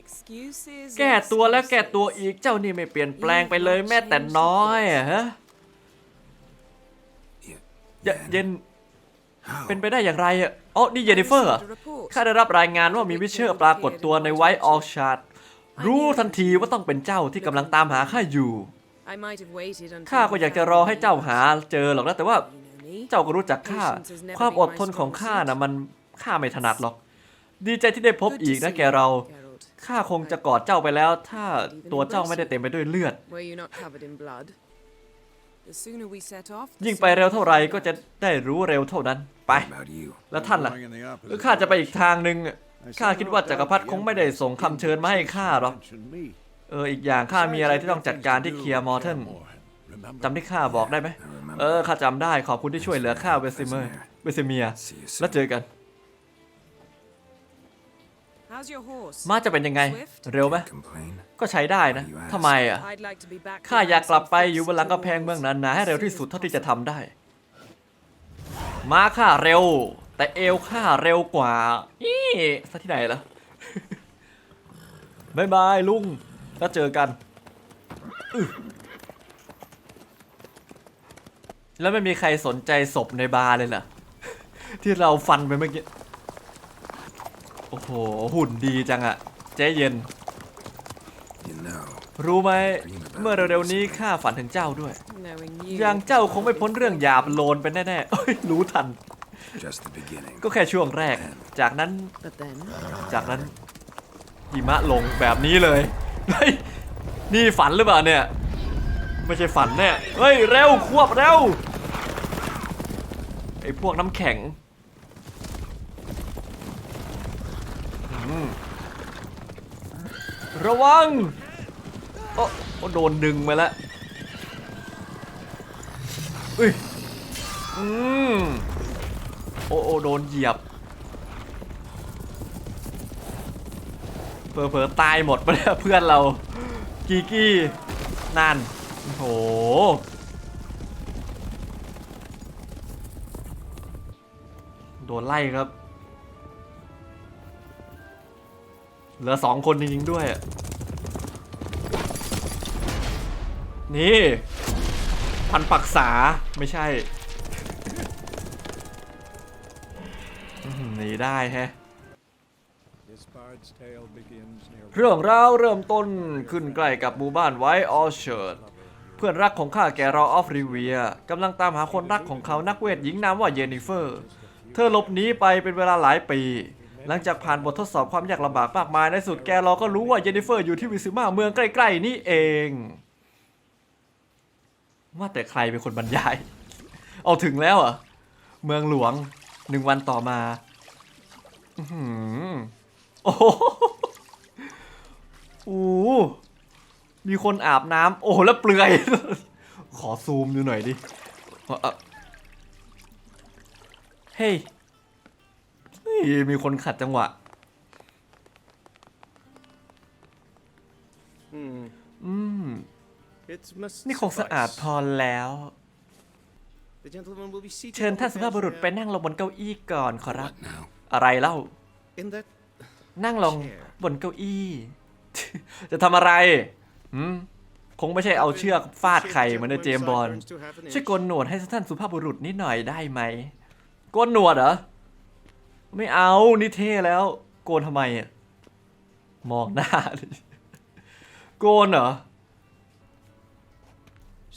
Excuses. แก้ตัวแล้วแก้ตัว excuses. อีกเจ้านี่ไม่เปลี่ยนแปลงไปเลยแม้แต่น้อยอะฮะ Yeah, เย then เย็น how? เป็นไปได้อย่างไรอะอ๋อนี่เยนนิเฟอร์เหรอ Received a report. ข้าได้รับรายงานว่ามีวิเชอร์ปรากฏตัวในไวท์ออชาร์ดรู้ทันทีว่าต้องเป็นเจ้าที่กำลังตามหาข้าอยู่ I might have waited until ข้าก็อยากจะรอให้เจ้าหาเจอหรอกนะแต่ว่า You know me. เจ้าก็รู้จักข้า ความอดทนของข้านะมันข้าไม่ถนัดหรอก ดีใจที่ได้พบ Good to อีกนะ see แกเรา you, Geralt. ข้าคงจะกอดเจ้าไปแล้ว ถ้าตัวเจ้าไม่ได้เต็มไปด้วยเลือด Were you not covered in blood? The sooner we set off, the ยิ่งไป sooner เร็วเท่าไหร่ we ก็จะได้รู้เร็วเท่านั้น ไป What about you? แล้วท่านล่ะ Going in the opposite ข้าจะไปอีกทางหนึ่ง direction. ข้าคิดว่าจักรพรรดิคงไม่ได้ส่งคำเชิญมาให้ข้าหรอก Mention me. เอออีกอย่างข้ามีอะไรที่ต้องจัดการที่เคลียร์มอร์เทน Remember? จำที่ข้าบอกได้ไหม I remember. เออข้าจำได้ขอบคุณที่ช่วยเหลือข้าเวสิเมอร์ เวสิเมีย See you แล้ว soon. เจอกัน How's your horse? ม้าจะเป็นยังไง Swift? เร็วไหม Complain? ก็ใช้ได้นะทำไมอะ I'd like to be back ข้าอยากกลับไปอยู่บนหลัง behind กำแพง some เมือง walls. นั้นนะให้เร็วที่สุดเท่าที่จะทำได้ ม้าข้าเร็ว แต่เอวข้าเร็วกว่าอีซะที่ไหนล่ะบายบายลุงแล้วเจอกันอื้อแล้วไม่มีใครสนใจศพในบาร์เลยเหรอที่เราฟันไปเมื่อกี้ โอ้โห หุ่นดีจังอะเจ๊เย็น You know, รู้ไหม เมื่อเร็วๆนี้ข้าฝันถึงเจ้าด้วย Knowing you. อย่างเจ้าคงไม่พ้นเรื่องหยาบโลนไปแน่ๆเอ้ยรู้ทัน just the beginning. ก็แค่ช่วงแรก จากนั้น But then, จากนั้นหิมะลงแบบนี้เลยเฮ้ยนี่ฝันหรือเปล่าเนี่ย ไม่ใช่ฝันแน่ เฮ้ย เร็ว ควบเร็ว ไอ้พวกน้ำแข็งอืม ระวังโอ้โอ้โดนดึงมาแล้วอุ้ย อืม โอ้โอโดนเหยียบเผลอๆตายหมดไปแล้วเพื่อนเรา กีกี้นั่นโอ้โหโดนไล่ครับ เหลือสองคนจริงๆด้วย นี่ พันปักษาไม่ใช่หนีได้แฮะเรื่องราวเริ่มต้นขึ้นใกล้กับหมู่บ้านไวท์ออเชิร์ดเพื่อนรักของข้าแกรออฟริเวียกำลังตามหาคนรักของเขานักเวทหญิงนามว่าเยนิเฟอร์ เธอหลบหนีไปเป็นเวลาหลายปี หลังจากผ่านบททดสอบความยากลำบากมากมายในสุดแกเรอก็รู้ว่าเยนนิเฟอร์อยู่ที่วิซิมาเมืองใกล้ ๆ นี่เอง ว่าแต่ใครเป็นคนบรรยาย เอาถึงแล้วเหรอะเมืองหลวงหนึ่งวันต่อมาอื้อโอ้โหโอ้มีคนอาบน้ำโอ้แล้วเปลือย ขอซูมดูหน่อยดิ เฮ้ยเฮ้ย มีคนขัดจังหวะ Hmm. อืม It must นี่คงสะอาดพอ suffice. แล้ว The gentleman will be seated เชิญ on ท่าน the สุภาพบุรุษ bench ไป there. นั่งลงบนเก้าอี้ก่อนขอรับ What now? อะไรเล่า In that นั่งลงบนเก้าอี้ จะทำอะไรหืมคงไม่ใช่เอาเชือกฟาดไข่เหมือนในเจมส์บอล sideburns to have an ช่วย inch. โกนหนวดให้ท่านสุภาพบุรุษนิดหน่อยได้ไหมโกนหนวดเหรอ ไม่เอานี่เท่แล้ว โกนทำไมอะ มองหน้าดิโกนเหรอ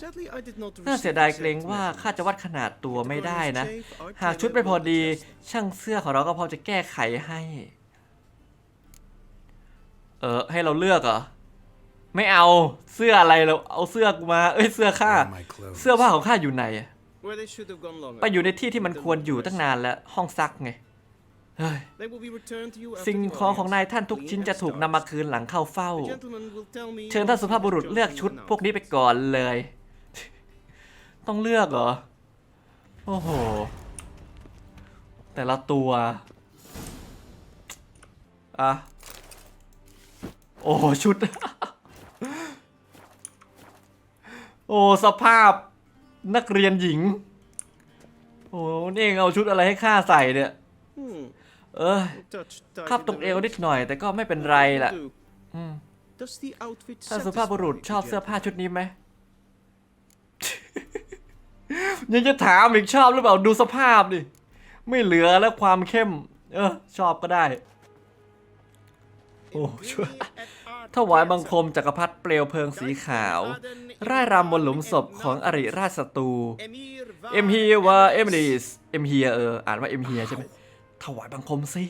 Sadly, I did not น่า receive เสียดายเกรง exact ว่า measurements. ข้าจะวัดขนาดตัวไม่ได้นะ Shave, our หาก tailor ชุดไม่พอ will ดี adjust. ช่างเสื้อของเราก็พอจะแก้ไขให้ เออ ให้เราเลือกเหรอ ไม่เอาเสื้ออะไรเราเอาเสื้อกูมา เอ้ยเสื้อข้า Where are my clothes? เสื้อผ้าของข้าอยู่ไหนอะ Where they should have gone long ไปอยู่ใน ago. ที่ที่มันควรอยู่ตั้งนานแล้ว ห้องซักไง สิ่ง the ของของ audience. นายท่านทุกชิ้นจะถูกนำมาคืนหลังเข้าเฝ้า The gentleman will tell me เชิญท่านสุภาพบุรุษ what เลือก chosen ชุด you พวกนี้ไปก่อนเลย ต้องเลือกเหรอ โอ้โห แต่ละตัว อะ โอ้โหชุด โอ้สภาพนักเรียนหญิง โอ้นี่เองเอาชุดอะไรให้ข้าใส่เนี่ย Hmm. เออ Touch tight คับ in ตรง the เอวนิด waist. หน่อย แต่ก็ไม่เป็นไรล่ะ Will do. Does the outfit ท่านสุภาพบุรุษ satisfy ชอบ you, เสื้อผ้า gentlemen? ชุดนี้ไหมยังจะถามอีกชอบหรือเปล่าดูสภาพดิไม่เหลือแล้วความเข้ม เออ ชอบก็ได้ โอ้ช่วยถวายบังคมจักรพรรดิเปลวเพลิงสีขาว ร่ายรำบนหลุมศพของอริราชศัตรู Emir เอ็มฮีวะเอ็มดีสเอ็มเฮียเออ อ่านว่าเอ็มเฮียใช่ไหม ถวายบังคมสิ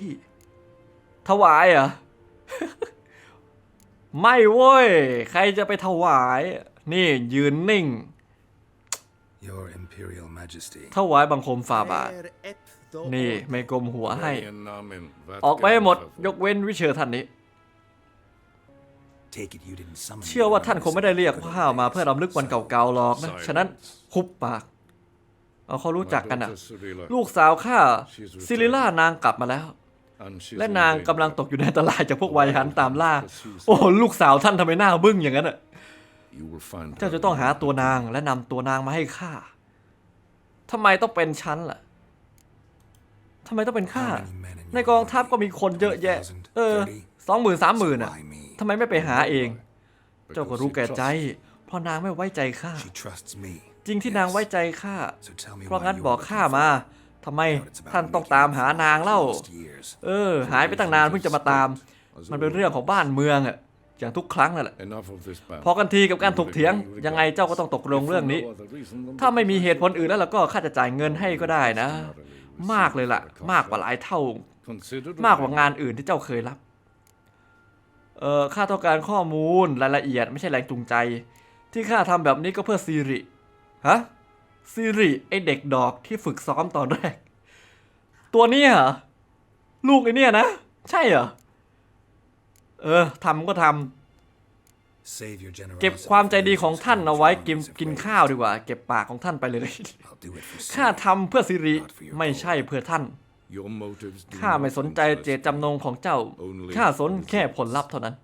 ถวายเหรอ ไม่เว้ย ใครจะไปถวาย นี่ยืนนิ่ง Your Imperial Majesty. ถวายบังคมฝ่าบาท Ver ep do นี่ไม่กลมหัวให้ Ingen namen, vad ออกไปให้หมด kan ยกเว้นวิเชอร์ท่านนี้ Take it you didn't summon เชื่อว่าท่านคงไม่ได้เรียกข้ามาเพื่อรำลึกวันเก่าๆหรอกนะ ฉะนั้นคุบปาก เอาเขารู้จักกันอะลูกสาวข้าซิลิล่านางกลับมาแล้ว และนางกำลังตกอยู่ในอันตรายจากพวกวายหันตามล่า โอ้ลูกสาวท่านทำไมหน้าบึ้งอย่างนั้นอะเจ้าจะต้องหาตัวนางและนำตัวนางมาให้ข้าทำไมต้องเป็นฉันล่ะทำไมต้องเป็นข้า How many men in ใน your กองทัพ army? ก็มีคนเยอะแยะ เออ 30? สองหมื่นสามหมื่นอะ Why me? ทำไมไม่ไปหาเอง เจ้าก็รู้แก่ใจ เพราะนางไม่ไว้ใจข้า She trusts me. จริงที่นางไว้ใจข้า So tell me เพราะ why งั้น you're บอก looking ข้า for มา her. ทำไม Doubt it's about ท่านต้อง making ตาม up หา for นางเล่า lost years. เออ หายไปตั้งนานเพิ่งจะมาตาม มันเป็นเรื่องของบ้านเมืองอะอย่างทุกครั้งนั่นแหละพอกันทีกับการถกเถียง ยังไงเจ้าก็ต้องตกลงเรื่องนี้ ถ้าไม่มีเหตุผลอื่นแล้วเราก็ข้าจะจ่ายเงินให้ก็ได้นะ มากเลยล่ะ มากกว่าหลายเท่า มากกว่างานอื่นที่เจ้าเคยรับ เออข้าต้องการข้อมูลรายละเอียดไม่ใช่แรงจูงใจ ที่ข้าทำแบบนี้ก็เพื่อซีริ ฮะซีริไอเด็กดอกที่ฝึกซ้อมตอนแรก ตัวเนี้ยเหรอ ลูกไอเนี่ยนะ ใช่เหรอ เออทำก็ทำ Save your generosity เก็บความใจดีของท่านเอาไว้ for กิน armies of กิน waves. ข้าวดีกว่า เก็บปากของท่านไปเลย I'll do it for ข้า Siri. ทำเพื่อสิริไม่ใช่เพื่อท่านข้าไม่สนใจเจตจำนงของเจ้าข้าสนแค่ผลลัพธ์เท่านั้น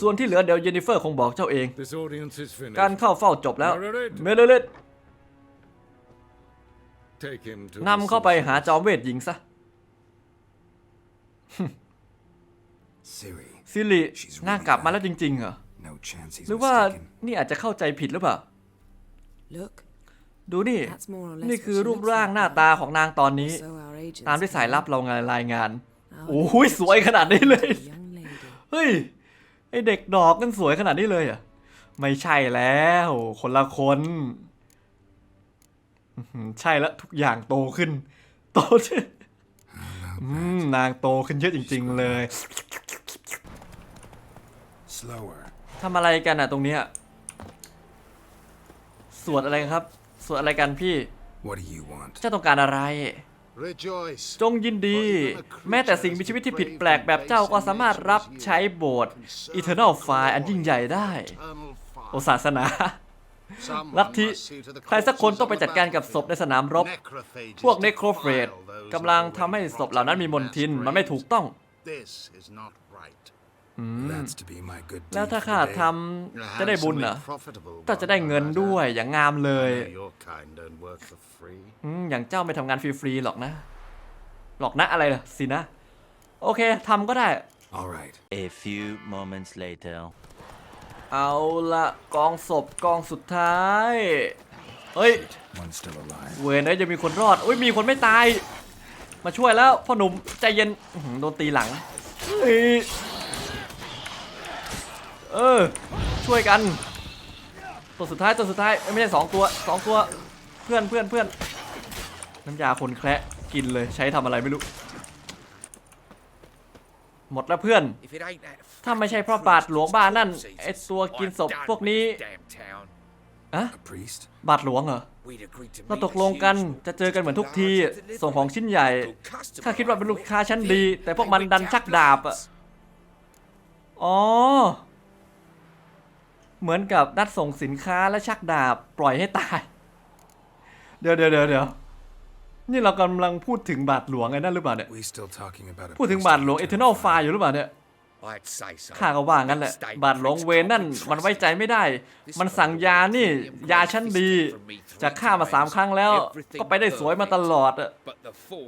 ส่วนที่เหลือเดี๋ยวเยนนิเฟอร์คงบอกเจ้าเอง กาการรเข้าเฝ้าจบแล้ว เมเลเลตนำเข้าไปหาจอมเวทหญิงซะ Siri. ซิรินางกลับมาแล้วจริงๆเหรอ No chance he's หรือว่า mistaken. นี่อาจจะเข้าใจผิดหรือเปล่า Look, ดูนี่ that's more or less นี่ what คือ she รูป looks ร่าง like หน้า now. ตาของนางตอนนี้ So our agents ตามที่สายลับเรางานรายงาน How โอ้ยสวยขนาดนี้เลย a young lady. เฮ้ย ไอเด็กดอกนั่นสวยขนาดนี้เลยเหรอะ ไม่ใช่แล้ว คนละคนอื้อหือใช่แล้วทุกอย่างโตขึ้น โตขึ้นอืมนางโตขึ้นเยอะจริง ๆ เลย Slower. ทำอะไรกันอะตรงเนี้ยสวดอะไรครับ สวดอะไรกันพี่ What do you want? เจ้าต้องการอะไร Rejoice จงยินดี แม้แต่สิ่งมีชีวิตที่ผิดแปลกแบบเจ้าก็สามารถรับใช้โบสถ์ Eternal Fire อันยิ่งใหญ่ได้ โอศาสนาลัทธิใครสักคนต้องไปจัดการกับศพในสนามรบ พวกเนโครเฟรดกำลังทำให้ศพเหล่านั้นมีมนทิน มันไม่ถูกต้อง แล้ว deed ถ้า for ข้า the day. ทำจะได้บุญเหรอก็จะได้เงินด้วยอย่างงามเลยอืมอย่างเจ้าไม่ทำงานฟรีๆหรอกนะ หรอกนะอะไรล่ะสินะ โอเคทำก็ได้ All right. A few moments later. เอาละกองศพกองสุดท้าย เฮ้ย One's still alive. เวนเอ้ยจะมีคนรอดอุ้ยมีคนไม่ตาย มาช่วยแล้วพ่อหนุ่มใจเย็นอื้อหือโดนตีหลัง เออ ช่วยกัน ตัวสุดท้ายตัวสุดท้ายเอ้ยไม่ใช่สองตัวสองตัว เพื่อนเพื่อนเพื่อนน้ำยาคนแคระกินเลยใช้ทำอะไรไม่รู้ หมดแล้วเพื่อน ถ้าไม่ใช่เพราะบาทหลวงบ้านนั่นไอตัวกินศพพวกนี้อะบาทหลวงเหรอเราตกลงกันจะเจอกันเหมือนทุกที ส่งของชิ้นใหญ่ข้าคิดว่าเป็นลูกค้าชั้นดี แต่พวกมันดันชักดาบอะอ๋อ เหมือนกับนัดส่งสินค้าและชักดาบปล่อยให้ตาย เดี๋ยวเดี๋ยวเดี๋ยวเดี๋ยวนี่เรากำลังพูดถึงบาทหลวงไอ้นั่นหรือเปล่าเนี่ย We still talking about a พูดถึง priest บาทหลวง of Eternal Fire อยู่หรือเปล่าเนี่ย ข้าก็ว่างั้นแหละ บาทหลวงเวนนั่นมันไว้ใจไม่ได้ มันสั่งยานี่ ยาชั้นดี จากข้ามาสามครั้งแล้ว ก็ไปได้สวยมาตลอดอะ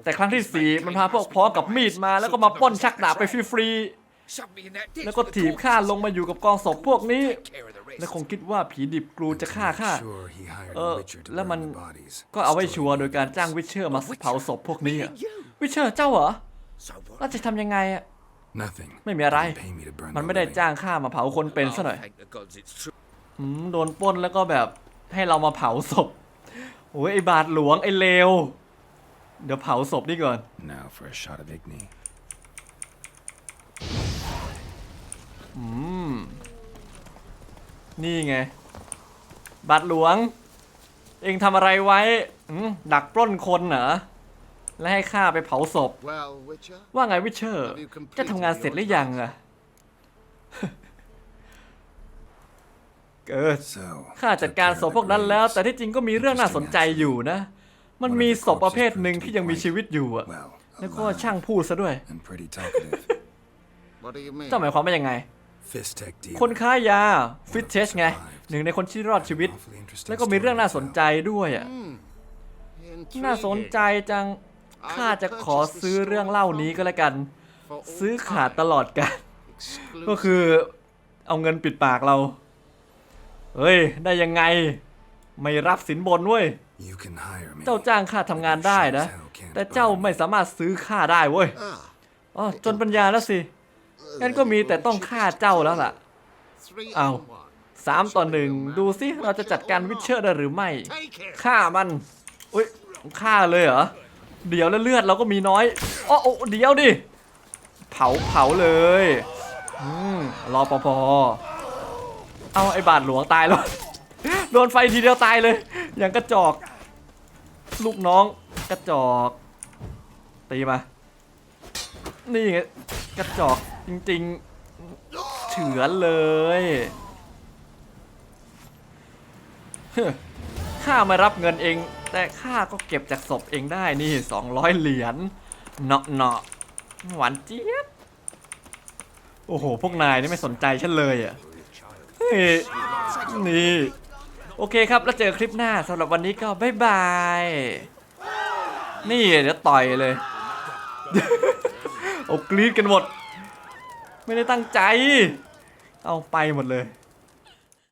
แต่ครั้งที่สี่มันพาพวกพ้องกับมีดมาแล้วก็มาปล้นชักดาบไปฟรี Shove me in that ditch แล้วก็ with the ถีบข้า corpses. ลงมาอยู่กับกองศพพวกนี้ Take care of the rest. และคงคิดว่าผีดิบกรูจะฆ่าข้า Sure, he hired เอ a อ witcher to แล้วมัน burn the bodies. ก็เอาไว้ชัวร์ Story โดยการ evidence. จ้างวิเชอร์มาเผาศพพวกนี้อะ Me and you. วิเชอร์เจ้าเหรอ So what? แล้วจะทำยังไงอะ Nothing. ไม่มีอะไร Didn't pay me to burn มัน the ไม่ได้ living. จ้างข้ามาเผาคนเป็นซะหน่อย Oh, thank the gods it's true. อืมโดนปล้นแล้วก็แบบให้เรามาเผาศพโอ้ยไอบาทหลวงไอเลว เดี๋ยวเผาศพนี่ก่อน อืม นี่ไงบาทหลวง เองทำอะไรไว้อืมดักปล้นคนเหรอ และให้ข้าไปเผาศพ Well, Witcher, ว่าไงวิเชอร์ Have you completed จะทำงานเสร็จหรือยังอะเกิด So. ข้าจัดการศพพวกนั้นแล้ว แต่ที่จริงก็มีเรื่องน่าสนใจอยู่นะ มันมีศพประเภทหนึ่งที่ยังมีชีวิตอยู่อะ Well, แล้วก็ alive ช่างพูดซะด้วย and pretty talkative. what do you mean? เจ้าหมายความว่ายังไง Fistech dealer. คนค้ายาฟิตเชสไง หนึ่งในคนที่รอดชีวิต Awfully interesting แล้วก็มีเรื่องน่าสนใจด้วยอะ Intriguing. น่าสนใจจังข้าจะขอซื้อเรื่องเล่านี้ก็แล้วกัน For all ซื้อขาด time. ตลอดกัน Exclusive. ก็คือเอาเงินปิดปากเรา เฮ้ย ได้ยังไง ไม่รับสินบนเว้ย You can hire me. เจ้าจ้างข้าทำงานได้นะ แต่เจ้าไม่สามารถซื้อข้าได้เว้ย Ah, อ๋อจนปัญญาแล้วสิ งั้นก็มีแต่ต้องฆ่าเจ้าแล้วล่ะ three Ow. on one. สามต่อหนึ่งดูสิเราจะจัดการวิเชอร์ได้หรือไม่ฆ่ามันอุ้ยฆ่าเลยเหรอเดี๋ยวแล้วเลือดเราก็มีน้อยอ้อโอ้เดี๋ยวดิเผาเผาเลยอืมรอปภเอาไอ้บาทหลวงตายแล้วโดนไฟทีเดียวตายเลย อย่างกระจอก ลูกน้องกระจอกตีมา นี่ไงกระจอก ริงๆเฉือนเลยข้าไม่รับเงินเอง แต่ข้าก็เก็บจากศพเองได้นี่200เหรียญเนาะเนาะหวานเจี๊ยบ โอ้โห พวกนายนี่ไม่สนใจฉันเลยอะนี่ โอเคครับ แล้วเจอคลิปหน้าสำหรับวันนี้ก็บ๊ายบาย นี่เดี๋ยวต่อยเลย โอ้กรีดกันหมด ไม่ได้ตั้งใจ เอาไปหมดเลย